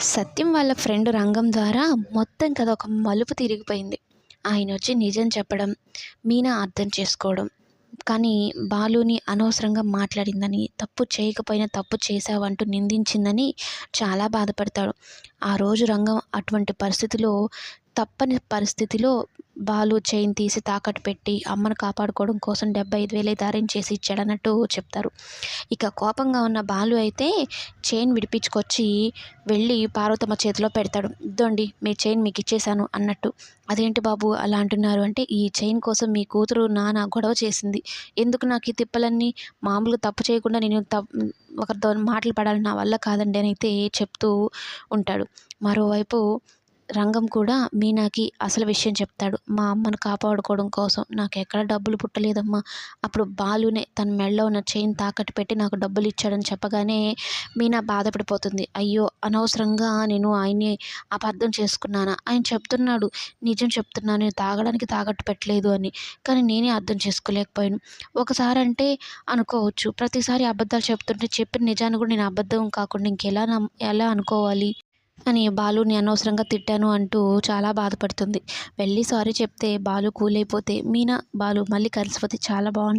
సత్యం వాళ్ళ ఫ్రెండ్ రంగం ద్వారా మొత్తం కథ ఒక మలుపు తిరిగిపోయింది. ఆయన వచ్చి నిజం చెప్పడం మీనా అర్థం చేసుకోవడం. కానీ బాలుని అనవసరంగా మాట్లాడిందని తప్పు చేయకపోయినా తప్పు చేశావంటూ నిందించిందని చాలా బాధపడతాడు. ఆ రోజు రంగం అటువంటి పరిస్థితిలో తప్పని పరిస్థితిలో బాలు చైన్ తీసి తాకట్టు పెట్టి అమ్మను కాపాడుకోవడం కోసం డెబ్బై ఐదు వేలు అయితే అరేంజ్ చేసి ఇచ్చాడన్నట్టు చెప్తారు. ఇక కోపంగా ఉన్న బాలు అయితే చైన్ విడిపించుకొచ్చి వెళ్ళి పార్వతమ్మ చేతిలో పెడతాడు. ఇద్దండి మీ చైన్ మీకు ఇచ్చేశాను అన్నట్టు. అదేంటి బాబు అలా అంటున్నారు? అంటే ఈ చైన్ కోసం మీ కూతురు నాన్న గొడవ చేసింది. ఎందుకు నాకు ఈ తిప్పలన్నీ? మామూలుగా తప్పు చేయకుండా నేను తప్పు ఒకరితో మాటలు పడాలి నా వల్ల కాదండి అని అయితే చెప్తూ ఉంటాడు. మరోవైపు రంగం కూడా మీనాకి అసలు విషయం చెప్తాడు. మా అమ్మను కాపాడుకోవడం కోసం నాకు ఎక్కడ డబ్బులు పుట్టలేదమ్మా. అప్పుడు బాలునే తన మెడలో ఉన్న చైన్ తాకట్టు పెట్టి నాకు డబ్బులు ఇచ్చాడని చెప్పగానే మీనా బాధపడిపోతుంది. అయ్యో అనవసరంగా నేను ఆయన్ని అపార్థం చేసుకున్నానా? ఆయన చెప్తున్నాడు. నిజం చెప్తున్నాను. నేను తాగడానికి తాకట్టు పెట్టలేదు అని. కానీ నేనే అర్థం చేసుకోలేకపోయాను. ఒకసారి అంటే అనుకోవచ్చు. ప్రతిసారి అబద్ధాలు చెప్తుంటే చెప్పిన నిజాన్ని కూడా నేను అబద్ధం కాకుండా ఇంకెలా నమ్ ఎలా అనుకోవాలి? అని బాలుని అనవసరంగా తిట్టాను అంటూ చాలా బాధపడుతుంది. వెళ్ళి సారీ చెప్తే బాలు కూల్ అయిపోతే మీనా బాలు మళ్ళీ కలిసిపోతే చాలా బాగుంటుంది.